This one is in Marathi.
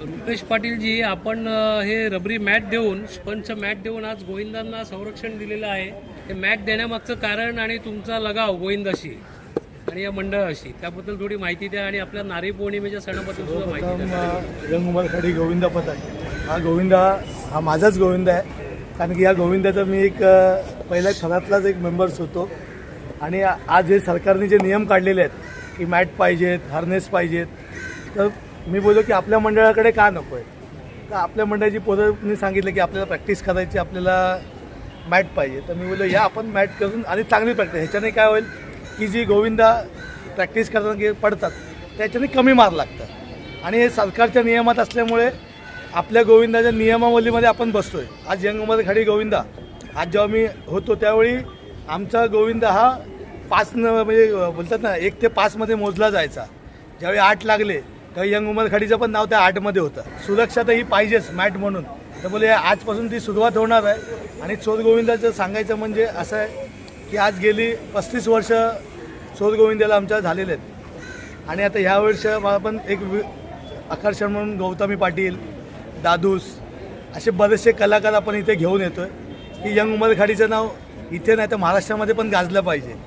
रुपेश पाटीलजी आपण हे रबरी मॅट देऊन स्पंच मॅट देऊन आज गोविंदांना संरक्षण दिलेलं आहे. हे मॅट देण्यामागचं कारण आणि तुमचा लगाव गोविंदाशी आणि या मंडळाशी. त्याबद्दल थोडी माहिती द्या आणि आपल्या नारी पौर्णिमेच्या सणाबद्दल सुद्धा माहिती द्या. रंग गोविंदा पथक हा गोविंदा हा माझाच गोविंदा आहे. कारण की या गोविंदाचा मी एक पहिल्या थरातलाच एक मेंबर्स होतो. आणि आज हे सरकारने जे नियम काढलेले आहेत की मॅट पाहिजेत हार्नेस पाहिजेत तर मी बोललो की आपल्या मंडळाकडे का नको आहे तर आपल्या मंडळाची पोरांनी सांगितलं की आपल्याला प्रॅक्टिस करायची आपल्याला मॅट पाहिजे. तर मी बोललो या आपण मॅट करून आणि चांगली प्रॅक्टिस ह्याच्याने काय होईल की जी गोविंदा प्रॅक्टिस करताना पडतात त्याच्याने कमी मार लागतात. आणि हे सरकारच्या नियमात असल्यामुळे आपल्या गोविंदाच्या नियमावलीमध्ये आपण बसतो आहे आज यंगमध्ये खाडी गोविंदा आज जेव्हा मी होतो त्यावेळी आमचा गोविंदा हा पाच न म्हणजे बोलतात ना एक ते पाचमध्ये मोजला जायचा. ज्यावेळी आठ लागले काही यंग उमर खाडीचं पण नाव त्या आठमध्ये होतं. सुरक्षा तर ही पाहिजेच मॅट म्हणून. तर बोले आजपासून ती सुरुवात होणार आहे. आणि चोरगोविंदाचं सांगायचं म्हणजे असं आहे की आज गेली पस्तीस वर्ष चोरगोविंदाला आमच्या झालेले आहेत. आणि आता ह्या वर्ष मला पण एक वि- आकर्षण म्हणून गौतमी पाटील दादूस असे बरेचसे कलाकार आपण इथे घेऊन येतो आहे की यंग उमरखाडीचं नाव इथे नाही तर महाराष्ट्रामध्ये पण गाजलं पाहिजे.